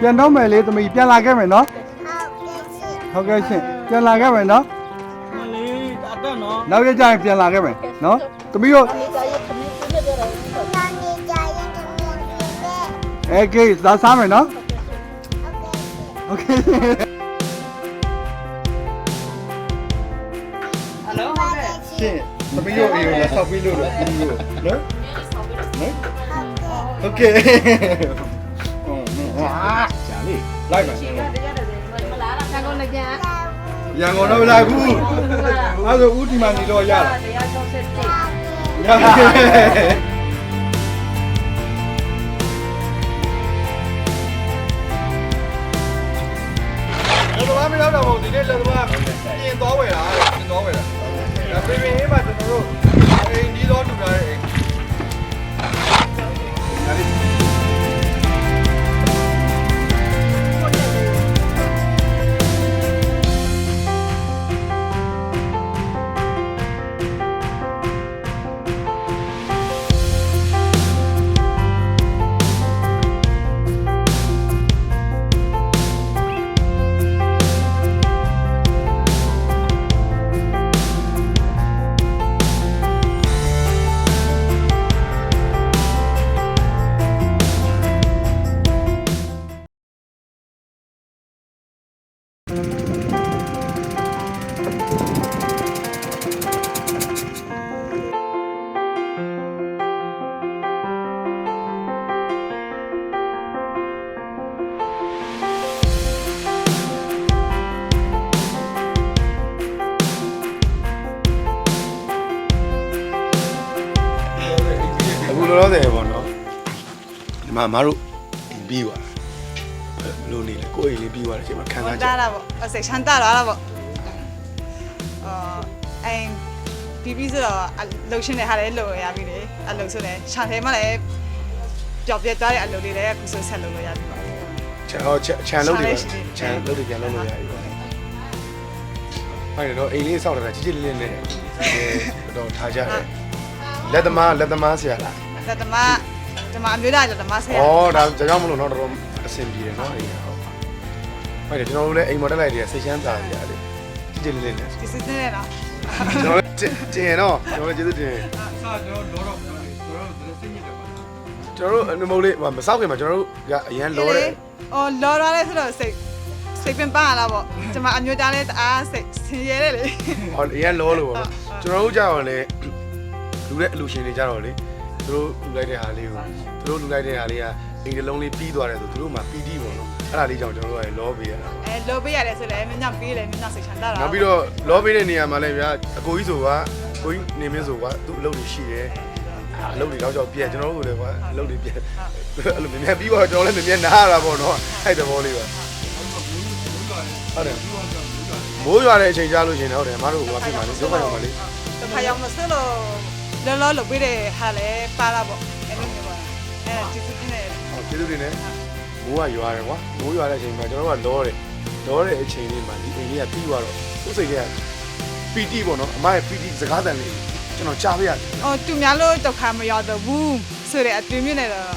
ပြန်တော့မယ်လေသမီးပြန်လာခဲ့မယ်နော်ဟုတ်ကဲ့ရှင်ပြန်လာခဲ့မယ်နော် မလေးအတက်နော် နောက်ရက်ကျရင်ပြန်လာခဲ့မယ်နော်သမီးတို့အဲကေသာစားမယ်နော်โอเค ဟယ်လိုဟုတ်ကဲ့ ရှင်သမီးတို့အေးကိုလည်းဆောက်ပြီးလို့လို့သမီးတို့နော်နော်โอเคဟာ ကြာလေလိုက်မယ်ဆန်ကုန်လည်းပြန်ရန်ကုန်တော့မလာဘူးအဲဆိုဦးဒီမနေတော့ရလားတရားကျော်စစ်တိရလောကမရောက်တော့ဘူးဒီနေ့လောကပြင်သွားဝယ်တာပြင်သွားဝယ်တာဒါပြင်ပြင်အေးမှာ လောလောဆယ်ပေါ့နော်ဒီမှာမတို့ပြီးသွားဘယ်လိုနေလဲကိုယ်အိမ်လေးပြီးသွားတဲ့အချိန်မှာခံစားချက်တာတာပေါ့အစိတ်ချမ်းတာလာတာပေါ့အာအိမ်ပြီးပြီးဆိုတော့အလှုပ်ရှင်တဲ့ဟာလည်းလှုပ်ရပြီလေအလှုပ်ဆိုလည်းခြံထဲမှာလည်းပျောက်ပြက်သွားတဲ့အလုပ်လေးလည်းအခုဆိုဆက်လုပ်လို့ရပြီပေါ့ချန်ဟောချန်ချန်လုပ်တွေချန်လေးရှိတယ် ချန်လုပ်တွေပြန်လုပ်လို့ရပြီပေါ့ဟုတ်တယ်တော့အိမ်လေးစောက်တာကြီးကြီးလေးလေးနဲ့တော့ထားကြတယ်လက်သမားလက်သမားဆရာလား ဒါတမဒီမှာအမျိုးသားတော့ဓမ္မဆရာဩဒါဒါကြောင့်မလို့တော့တော်တော်အဆင်ပြေတယ်နော်အိမ်ကဟုတ်ဟုတ်တယ်ကျွန်တော်တို့လည်းအိမ်မော်တက်လိုက်တွေကစိတ်ချမ်းသာကြတယ်ကြီးကြီးလေးလေးနဲ့ဒီစစ်တဲ့နော်ကျွန်တော်လည်းတင်တင်တော့ကျွန်တော်လည်းကျေးဇူးတင်စာကျွန်တော်လောတော့ကျွန်တော်တို့စိတ်ညစ်တယ်ပါကျွန်တော်တို့အနမလေးမစောက်ခင်မှာကျွန်တော်တို့ကအရန်လောတယ်အော်လော်ရလဲဆိုတော့စိတ်စိတ်ပင်ပါလာပေါ့ဒီမှာအမျိုးသားလည်းတအားစိတ်ဆင်းရဲတယ်လေဟောအရန်လောလို့ပေါ့ကျွန်တော်တို့ကြောက်လေလူတဲ့အလူရှင်တွေကြတော့လေ သူတို့လူလိုက်တဲ့ဟာလေးကိုသူတို့လူလိုက်တဲ့ဟာလေးကအိမ်တစ်လုံးလေးပြီးသွားတယ်ဆိုသူတို့မှပီတိပေါ့နော်အဲ့ဒါလေးကြောင့်ကျွန်တော်တို့ကလောပေးရတာအဲလော်ပေးရတယ်ဆိုလည်းမြညပေးတယ်မြညစိတ်ချမ်းသာတာနောက်ပြီးတော့လောပေးတဲ့နေရာမှာလည်းဗျာအကိုကြီးဆိုကကိုကြီးနေမင်းဆိုကသူ့အလုပ်တွေရှိတယ်အလုပ်တွေတော့ကြောက်ပြက်ကျွန်တော်တို့လည်းကွာအလုပ်တွေပြက်အဲ့လိုမြင်မြင်ပြီးတော့ကျွန်တော်လည်းမြင်မြင်နားရတာပေါ့နော်အဲ့တဘောလေးပါဟုတ်တယ်မိုးရွာတဲ့အချိန်ကြားလို့ရှင်တော့ဟုတ်တယ်မတို့ကဖြစ်မှာလေဒုက္ခရောက်ပါလေတခါရောက်မစလို့ လောလောလုပ်ပေးတဲ့ဟာလည်းပါလာပေါ့အဲ့လိုမျိုးပါအဲ့ဒါကျေးဇူးတင်တယ်ဟောကျေးဇူးတင်တယ်မိုးကရွာတယ်ကွာမိုးရွာတဲ့အချိန်မှာကျွန်တော်တို့ကလောတယ်လောတဲ့အချိန်လေးမှာဒီအိမ်လေးကပြီးသွားတော့သူ့စိတ်ကပီတိပေါ့နော်အမရဲ့ပီတိစကားတန်လေးကျွန်တော်ကြားပြရတယ်။အော်သူများလို့ဒုက္ခမရောက်တော့ဘူးဆိုတဲ့အတွေ့မျိုးနဲ့တော့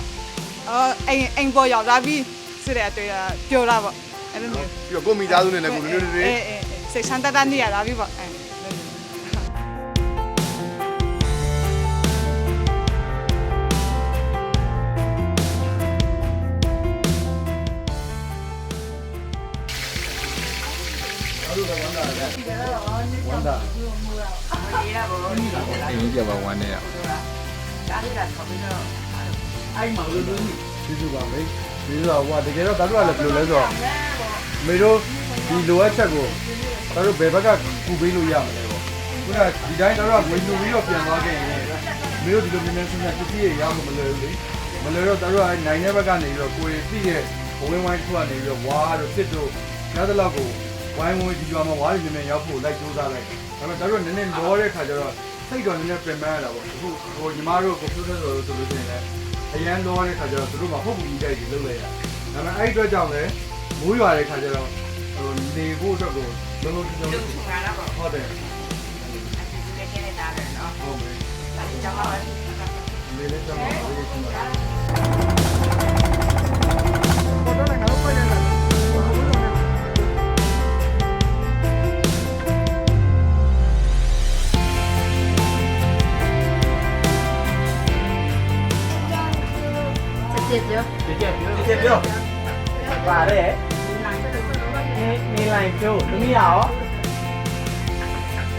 အော်အိမ်အိမ်ပေါ်ရောက်လာပြီဆိုတဲ့အတွေ့ပြောတာပေါ့အဲ့လိုမျိုးပြီးတော့ကိုမိသားစုနဲ့လည်းကိုနွေးနွေးနွေးအေးအေးစိတ်ဆန်းတတ်တတ်နေရတာပြီပေါ့အဲ့ အိမ်ကြီးပြပါဝမ်းနေရကျေးဇူးပါမေကျေးဇူးပါဟိုတကယ်တော့ဒါတို့ကလည်းဘယ်လိုလဲဆိုတော့မေတို့ဒီလိုအပ်ချက်ကိုဒါတို့ဘယ်ဘက်ကကူပေးလို့ရမလဲပေါ့ခုနကဒီတိုင်းဒါတို့ကဝင်လို့ပြီးတော့ပြန်သွားခဲ့ရင်မေတို့ဒီလိုမြန်မြန်ဆန်ဆန်ပစ္စည်းတွေရမှမလွယ်ဘူးလေမလွယ်တော့ဒါတို့ကနိုင်တဲ့ဘက်ကနေပြီးတော့ကိုယ်သိတဲ့ဘဝင်းဝိုင်းတစ်ခုကနေပြီးတော့ဝါတို့စစ်တို့ညတဲ့လောက်ကို ဝိုင်းဝန်းဒီကြွားမှာဝါးတွေမြန်မြန်ရောက်ဖို့လိုက်ကြိုးစားလိုက်ဒါပေမဲ့ဒါတို့ကနည်းနည်းလောတဲ့ခါကျတော့စိတ်တော်နည်းနည်းပြင်ပန်းရတာပေါ့အခုဟိုညီမတို့ကွန်ပျူတာဆိုလို့ဆိုလို့ရှိရင်လည်းအရန်လောတဲ့ခါကျတော့သူတို့ကဟုတ်ဘူးကြီးတိုက်ကြီးလုပ်လိုက်ရဒါပေမဲ့အဲ့ဒီအတွက်ကြောင့်လည်းမိုးရွာတဲ့ခါကျတော့ဟိုနေဖို့အတွက်ကိုလုံးလုံးချုံချုံဟုတ်တယ်ဟုတ်မယ်မေလည်းကြောက်ပါလေရှင်ပါဘာတော့လည်းငါတို့ ကျက်ပြောပြပြပြောပြပြပါတယ်နေနေလိုက်ကျိုးသမီးရော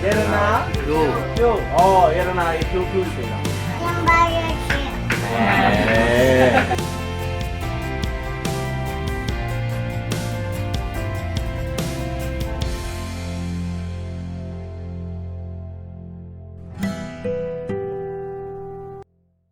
ရတနာကျိုးကျိုးအော်ရတနာရေကျိုးကျိုးစေတာကျန်ပါရဲ့ရှင်အဲ